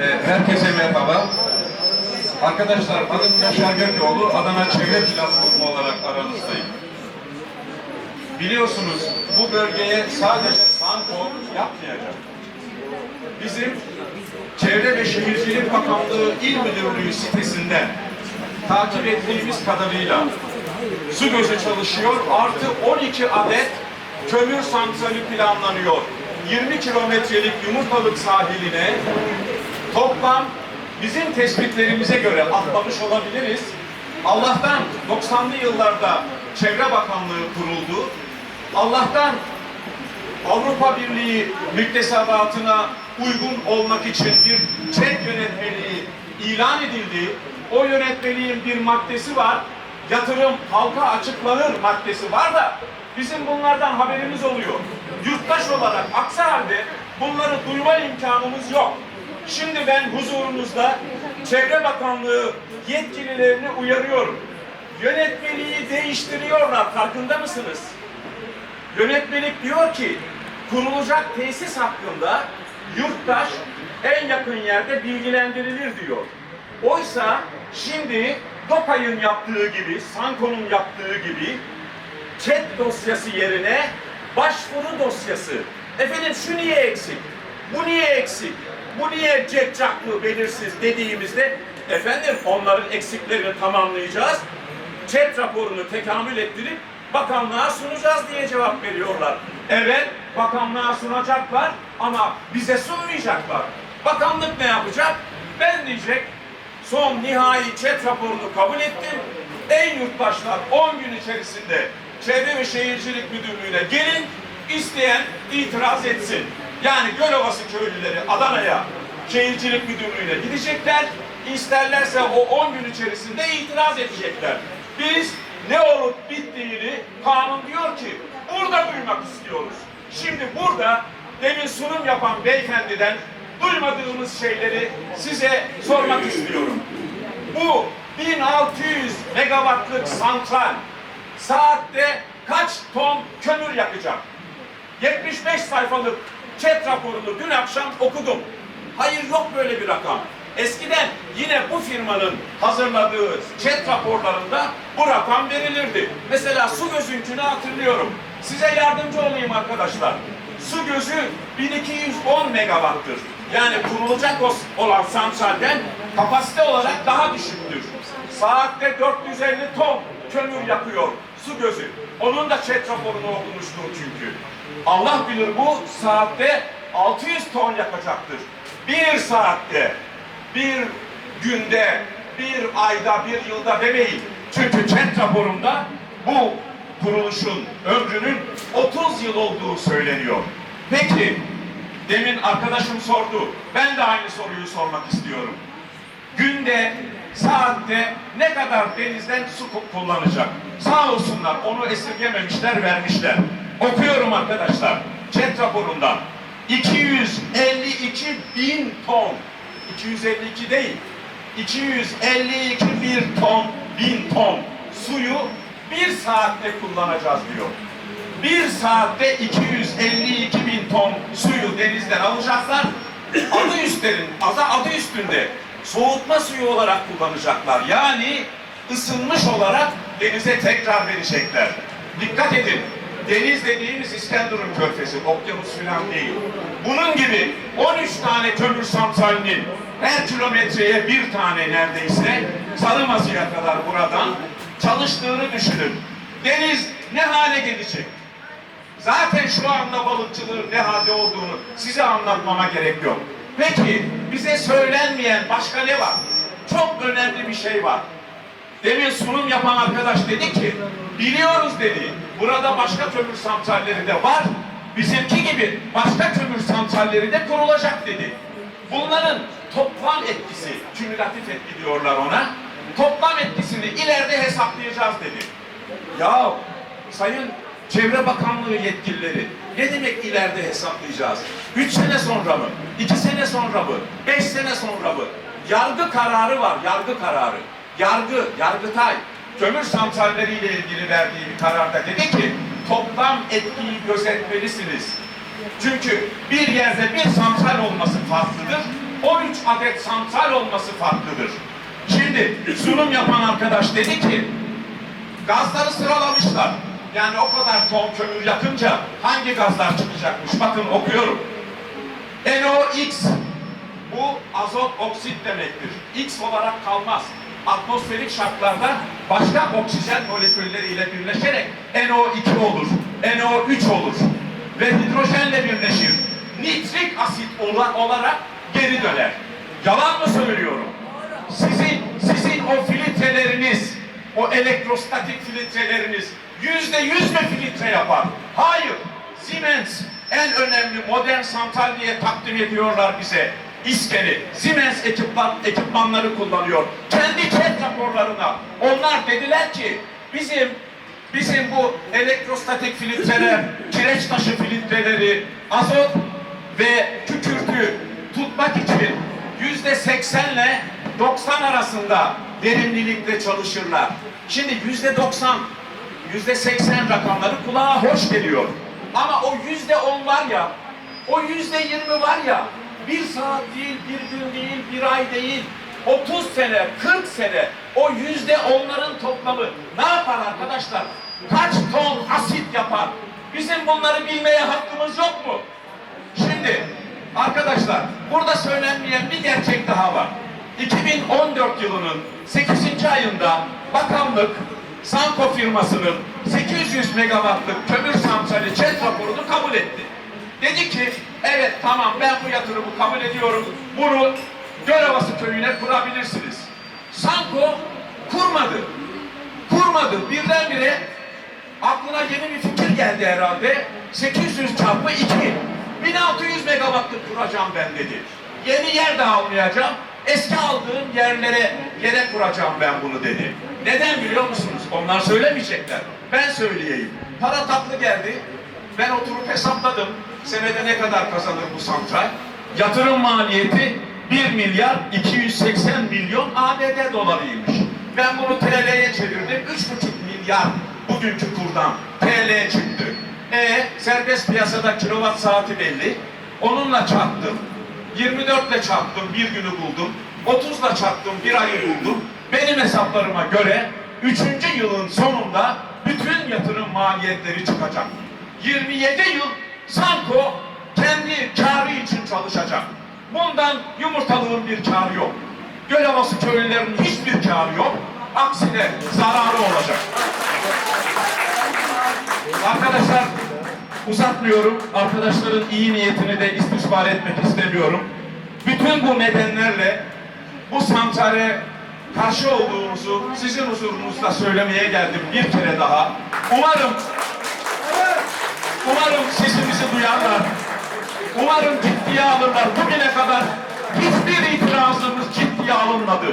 Ee, herkese merhaba. Arkadaşlar adım Yaşar Gökoğlu, Adana Çevre Platformu olarak aranızdayım. Biliyorsunuz bu bölgeye sadece Sanko yapmayacak. Bizim Çevre ve Şehircilik Bakanlığı İl Müdürlüğü sitesinden takip ettiğimiz kadarıyla su gözü çalışıyor. Artı 12 adet kömür santrali planlanıyor. 20 kilometrelik Yumurtalık sahiline toplam bizim tespitlerimize göre atlamış olabiliriz. Allah'tan 90'lı yıllarda Çevre Bakanlığı kuruldu. Allah'tan Avrupa Birliği müktesebatına uygun olmak için bir ÇED yönetmeliği ilan edildi. O yönetmeliğin bir maddesi var. Yatırım halka açıklanır maddesi var da bizim bunlardan haberimiz oluyor. Yurttaş olarak aksi halde bunları duyma imkanımız yok. Şimdi ben huzurunuzda Çevre Bakanlığı yetkililerini uyarıyorum. Yönetmeliği değiştiriyorlar farkında mısınız? Yönetmelik diyor ki kurulacak tesis hakkında yurttaş en yakın yerde bilgilendirilir diyor. Oysa şimdi DOKA'nın yaptığı gibi, Sanko'nun yaptığı gibi chat dosyası yerine başvuru dosyası. Efendim şu niye eksik? Bu niye eksik? Bu niye cekcaklı belirsiz dediğimizde efendim onların eksiklerini tamamlayacağız. Chat raporunu tekamül ettirip bakanlığa sunacağız diye cevap veriyorlar. Evet bakanlığa sunacaklar ama bize sunmayacaklar. Bakanlık ne yapacak? Ben diyecek son nihai chat raporunu kabul ettim. Ey yurttaşlar 10 gün içerisinde Çevre ve Şehircilik Müdürlüğü'ne gelin isteyen itiraz etsin. Yani Gölovası köylüleri Adana'ya Şehircilik Müdürlüğü'ne gidecekler. İsterlerse o 10 gün içerisinde itiraz edecekler. Biz ne olup bittiğini kanun diyor ki burada duymak istiyoruz. Şimdi burada demin sunum yapan beyefendiden duymadığımız şeyleri size sormak istiyorum. Bu 1600 megawattlık santral saatte kaç ton kömür yakacak? 75 sayfalık chat raporunu dün akşam okudum. Hayır yok böyle bir rakam. Eskiden yine bu firmanın hazırladığı chat raporlarında bu rakam verilirdi. Mesela su gözünkünü hatırlıyorum. Size yardımcı olayım arkadaşlar. Su gözü 1210 megawattır. Yani kurulacak olan santralden kapasite olarak daha düşüktür. Saatte 450 ton kömür yakıyor su gözü. Onun da chat raporunu okumuştum çünkü. Allah bilir bu saatte 600 ton yakacaktır. Bir saatte, bir günde, bir ayda, bir yılda demeyin. Çünkü chat raporunda bu kuruluşun ömrünün 30 yıl olduğu söyleniyor. Peki, demin arkadaşım sordu. Ben de aynı soruyu sormak istiyorum. Günde, saatte ne kadar denizden su ku- kullanacak? Sağ olsunlar onu esirgememişler, vermişler. Okuyorum arkadaşlar. Chat raporundan. 252 bin ton. 252 değil. 252 bir ton, bin ton suyu bir saatte kullanacağız diyor. Bir saatte 252 bin ton suyu denizden alacaklar. Adı üstlerin, adı, adı üstünde soğutma suyu olarak kullanacaklar. Yani ısınmış olarak denize tekrar verecekler. Dikkat edin. Deniz dediğimiz İskenderun körfezi, okyanus falan değil. Bunun gibi 13 tane kömür santralinin her kilometreye bir tane neredeyse Sarımazı'ya kadar buradan çalıştığını düşünün. Deniz ne hale gelecek? Zaten şu anda balıkçılığın ne halde olduğunu size anlatmama gerek yok. Peki bize söylenmeyen başka ne var? Çok önemli bir şey var. Demin sunum yapan arkadaş dedi ki, biliyoruz dedi, burada başka kömür santralleri de var, bizimki gibi başka kömür santralleri de kurulacak dedi. Bunların toplam etkisi, kümülatif etki diyorlar ona, toplam etkisini ileride hesaplayacağız dedi. Ya Sayın Çevre Bakanlığı yetkilileri ne demek ileride hesaplayacağız? Üç sene sonra mı? İki sene sonra mı? Beş sene sonra mı? Yargı kararı var, yargı kararı. Yargı, Yargıtay kömür santralleriyle ilgili verdiği bir kararda dedi ki toplam etkiyi gözetmelisiniz. Çünkü bir yerde bir santral olması farklıdır, 13 adet santral olması farklıdır. Şimdi sunum yapan arkadaş dedi ki gazları sıralamışlar. Yani o kadar ton kömür yakınca hangi gazlar çıkacakmış? Bakın okuyorum. NOx bu azot oksit demektir. X olarak kalmaz. Atmosferik şartlarda başka oksijen molekülleriyle birleşerek NO2 olur, NO3 olur ve hidrojenle birleşir. Nitrik asit ola- olarak geri döner. Yalan mı söylüyorum? Sizin sizin o filtreleriniz, o elektrostatik filtreleriniz yüzde yüz mü filtre yapar? Hayır. Siemens en önemli modern santral diye takdim ediyorlar bize. İskeli, Siemens ekipman, ekipmanları kullanıyor. Kendi chat raporlarına. Onlar dediler ki bizim bizim bu elektrostatik filtreler, kireç taşı filtreleri, azot ve kükürtü tutmak için yüzde seksenle 90 arasında verimlilikte çalışırlar. Şimdi yüzde 90, yüzde 80 rakamları kulağa hoş geliyor. Ama o yüzde 10 var ya, o yüzde 20 var ya, bir saat değil, bir gün değil, bir ay değil, 30 sene, 40 sene o yüzde onların toplamı ne yapar arkadaşlar? Kaç ton asit yapar? Bizim bunları bilmeye hakkımız yok mu? Şimdi arkadaşlar burada söylenmeyen bir gerçek daha var. 2014 yılının 8. ayında bakanlık Sanko firmasının 800 megawattlık kömür santrali ÇED raporunu kabul etti. Dedi ki evet tamam ben bu yatırımı kabul ediyorum. Bunu Gölovası köyüne kurabilirsiniz. Sanko kurmadı. Kurmadı. Birdenbire aklına yeni bir fikir geldi herhalde. 800 çarpı 2. 1600 megawattlık kuracağım ben dedi. Yeni yer de almayacağım. Eski aldığım yerlere yere kuracağım ben bunu dedi. Neden biliyor musunuz? Onlar söylemeyecekler. Ben söyleyeyim. Para tatlı geldi. Ben oturup hesapladım. Senede ne kadar kazanır bu santral? Yatırım maliyeti 1 milyar 280 milyon ABD dolarıymış. Ben bunu TL'ye çevirdim. 3,5 milyar bugünkü kurdan TL çıktı. E serbest piyasada kilowatt saati belli. Onunla çarptım. 24 ile çarptım bir günü buldum. 30 ile çarptım bir ayı buldum. Benim hesaplarıma göre 3. yılın sonunda bütün yatırım maliyetleri çıkacak. 27 yıl Sanko kendi karı için çalışacak. Bundan yumurtalığın bir karı yok. Gölovası köylülerinin hiçbir karı yok. Aksine zararı olacak. Arkadaşlar uzatmıyorum. Arkadaşların iyi niyetini de istismar etmek istemiyorum. Bütün bu nedenlerle bu santrale karşı olduğumuzu sizin huzurunuzda söylemeye geldim bir kere daha. Umarım umarım sesimizi duyarlar. Umarım ciddiye alırlar. Bugüne kadar hiçbir itirazımız ciddiye alınmadı.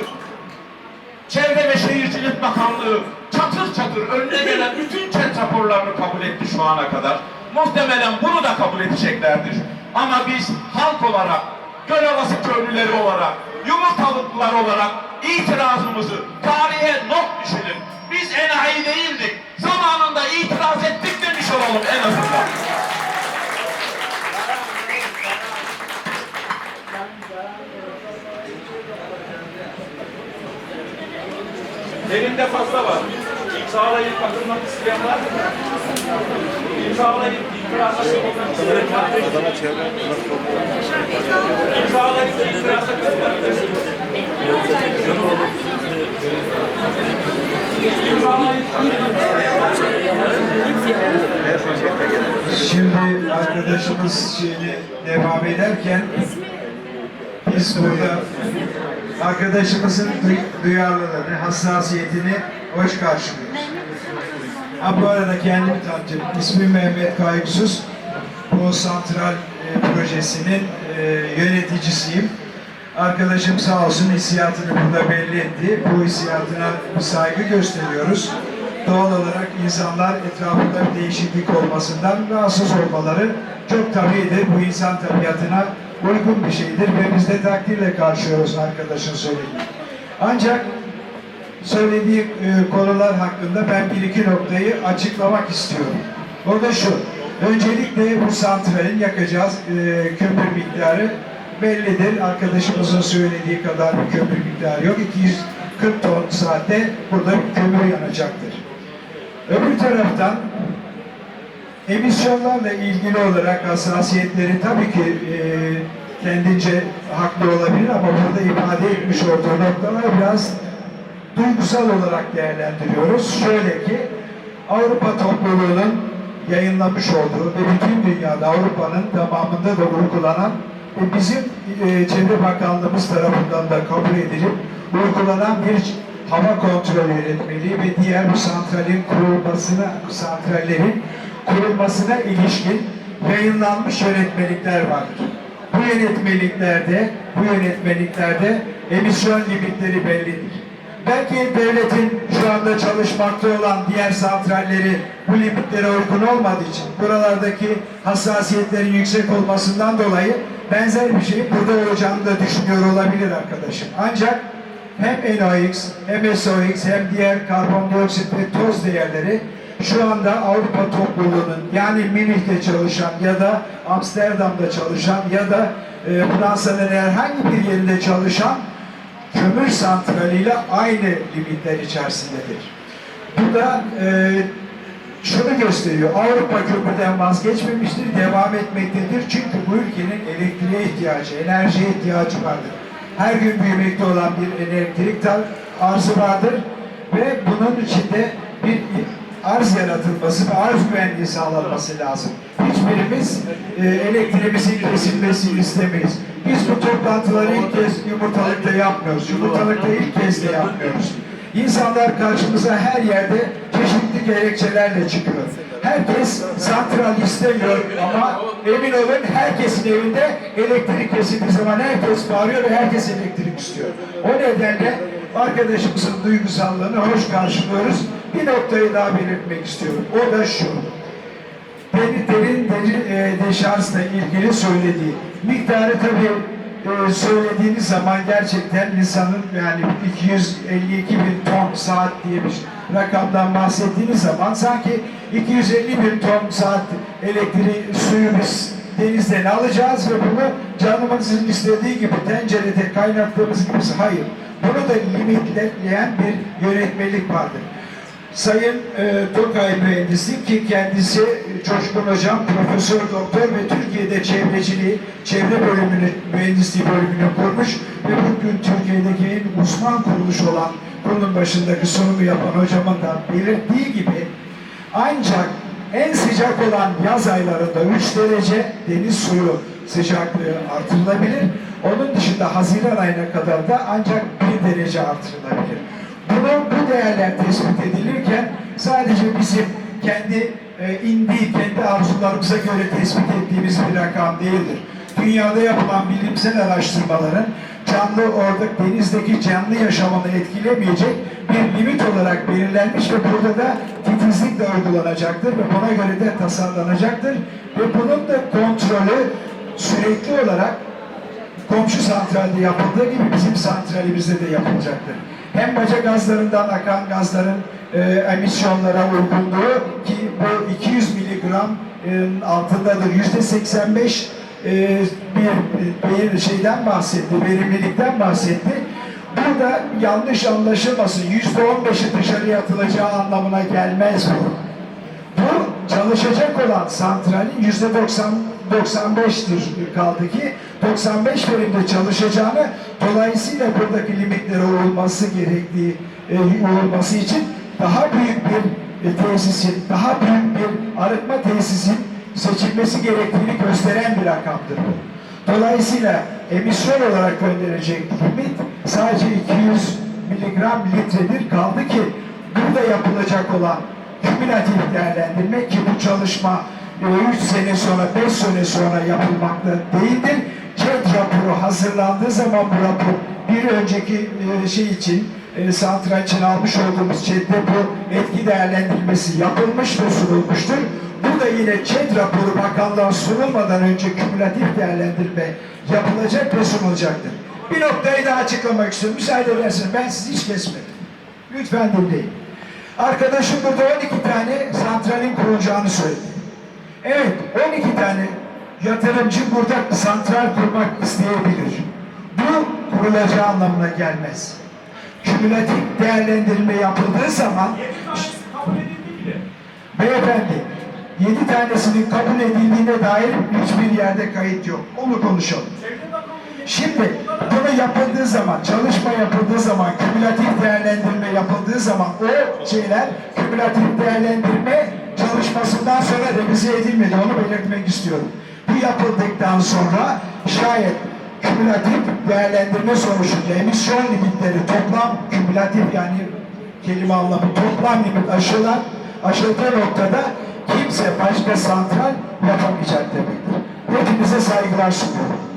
Çevre ve Şehircilik Bakanlığı çatır çatır önüne gelen bütün çet raporlarını kabul etti şu ana kadar. Muhtemelen bunu da kabul edeceklerdir. Ama biz halk olarak, Gölovası köylüleri olarak, yumurtalıklılar olarak itirazımızı tarihe not düşelim. Biz enayi değildik. Zamanında itiraz ettik demiş olalım en azından. Elimde fazla var. İmzalayıp katılmak isteyen var mı? İmzalayıp itirazda katılmak isteyen var mı? İmzalayıp itirazda katılmak isteyen Şimdi arkadaşımız şeyini devam ederken biz burada arkadaşımızın duy- duyarlılığını, hassasiyetini hoş karşılıyoruz. Ha bu arada kendimi tanıtayım. İsmim Mehmet Kayıpsuz. Bu santral e, projesinin e, yöneticisiyim. Arkadaşım sağ olsun hissiyatını burada belli etti. Bu hissiyatına bir saygı gösteriyoruz. Doğal olarak insanlar etrafında bir değişiklik olmasından rahatsız olmaları çok tabiidir. Bu insan tabiatına uygun bir şeydir ve biz de takdirle karşılıyoruz arkadaşın söylediği. Ancak söylediği e, konular hakkında ben bir iki noktayı açıklamak istiyorum. O da şu, öncelikle bu santralin yakacağız e, kömür miktarı bellidir. Arkadaşımızın söylediği kadar bir kömür miktarı yok. 240 ton saatte burada kömür yanacaktır. Öbür taraftan emisyonlarla ilgili olarak hassasiyetleri tabii ki e, kendince haklı olabilir ama burada ifade etmiş olduğu noktalar biraz duygusal olarak değerlendiriyoruz. Şöyle ki Avrupa topluluğunun yayınlamış olduğu ve bütün dünyada Avrupa'nın tamamında da uygulanan ve bizim e, Çevre Bakanlığımız tarafından da kabul edilip uygulanan bir hava kontrol yönetmeliği ve diğer bu santralin kurulmasına, santrallerin kurulmasına ilişkin yayınlanmış yönetmelikler vardır. Bu yönetmeliklerde, bu yönetmeliklerde emisyon limitleri bellidir. Belki devletin şu anda çalışmakta olan diğer santralleri bu limitlere uygun olmadığı için buralardaki hassasiyetlerin yüksek olmasından dolayı benzer bir şeyin burada olacağını da düşünüyor olabilir arkadaşım. Ancak hem NOx hem SOx hem diğer karbondioksit ve toz değerleri şu anda Avrupa topluluğunun yani Münih'te çalışan ya da Amsterdam'da çalışan ya da e, Fransa'nın herhangi bir yerinde çalışan kömür santraliyle aynı limitler içerisindedir. Bu da e, şunu gösteriyor. Avrupa kömürden vazgeçmemiştir, devam etmektedir. Çünkü bu ülkenin elektriğe ihtiyacı, enerjiye ihtiyacı vardır. Her gün büyümekte olan bir elektrik arzı vardır ve bunun içinde bir arz yaratılması ve arz güvenliği sağlanması lazım. Hiçbirimiz e, elektriğimizin kesilmesini istemeyiz. Biz bu toplantıları ilk kez yumurtalıkta yapmıyoruz. Yumurtalıkta ilk kez de yapmıyoruz. İnsanlar karşımıza her yerde çeşitli gerekçelerle çıkıyor. Herkes santral istemiyor ama emin olun herkesin evinde elektrik kesildiği zaman herkes bağırıyor ve herkes elektrik istiyor. O nedenle arkadaşımızın duygusallığını hoş karşılıyoruz. Bir noktayı daha belirtmek istiyorum. O da şu. Derin derin e, deşarjla ilgili söylediği miktarı tabii e, söylediğiniz zaman gerçekten insanın yani 252 bin ton saat diye bir rakamdan bahsettiğiniz zaman sanki 250 bin ton saat elektriği suyu biz denizden alacağız ve bunu canımızın istediği gibi tencerede kaynattığımız gibi hayır. Bunu da limitleyen bir yönetmelik vardır. Sayın e, Tokay Mühendisi ki kendisi e, Coşkun Hocam Profesör Doktor ve Türkiye'de çevreciliği, çevre bölümünü, mühendisliği bölümünü kurmuş ve bugün Türkiye'deki en uzman kuruluş olan kurulun başındaki sunumu yapan hocamın da belirttiği gibi ancak en sıcak olan yaz aylarında 3 derece deniz suyu sıcaklığı artırılabilir. Onun dışında Haziran ayına kadar da ancak 1 derece artırılabilir. Bunu, bu değerler tespit edilirken sadece bizim kendi e, indiği, kendi arzularımıza göre tespit ettiğimiz bir rakam değildir. Dünyada yapılan bilimsel araştırmaların canlı orada denizdeki canlı yaşamını etkilemeyecek bir limit olarak belirlenmiş ve burada da titizlikle uygulanacaktır ve buna göre de tasarlanacaktır ve bunun da kontrolü sürekli olarak komşu santralde yapıldığı gibi bizim santralimizde de yapılacaktır. Hem baca gazlarından akan gazların e, emisyonlara uygunluğu ki bu 200 miligram e, altındadır. Yüzde 85 e, bir, bir şeyden bahsetti, verimlilikten bahsetti. Burada yanlış anlaşılmasın. Yüzde 15'i dışarıya atılacağı anlamına gelmez bu. Bu çalışacak olan santralin yüzde 90 95'tir kaldı ki 95 verimde çalışacağını dolayısıyla buradaki limitlere uyulması gerektiği e, uyulması için daha büyük bir e, tesisin, daha büyük bir arıtma tesisin seçilmesi gerektiğini gösteren bir rakamdır bu. Dolayısıyla emisyon olarak gönderilecek limit sadece 200 miligram litredir. Kaldı ki burada yapılacak olan kümülatif değerlendirme ki bu çalışma 3 sene sonra, 5 sene sonra yapılmakta değildir. CED raporu hazırlandığı zaman bu rapor bir önceki e, şey için, e, santral için almış olduğumuz CED'de bu etki değerlendirmesi yapılmış ve sunulmuştur. Bu da yine ÇED raporu bakanlığa sunulmadan önce kümülatif değerlendirme yapılacak ve sunulacaktır. Bir noktayı daha açıklamak istiyorum. Müsaade ederseniz ben sizi hiç kesmedim. Lütfen dinleyin. Arkadaşım burada 12 tane santralin kurulacağını söyledi. Evet, 12 tane yatırımcı burada santral kurmak isteyebilir. Bu kurulacağı anlamına gelmez. Kümülatif değerlendirme yapıldığı zaman beyefendi 7 tanesinin kabul edildiğine dair hiçbir yerde kayıt yok. Onu konuşalım. Şimdi bunu yapıldığı zaman, çalışma yapıldığı zaman, kümülatif değerlendirme yapıldığı zaman o şeyler kümülatif değerlendirme çalışmasından sonra revize edilmedi. Onu belirtmek istiyorum. Yapıldıktan sonra şayet kümülatif değerlendirme sonucunda emisyon limitleri toplam kümülatif yani kelime anlamı toplam limit aşılan aşıldığı noktada kimse başka santral yapamayacak demektir. Hepinize saygılar sunuyorum.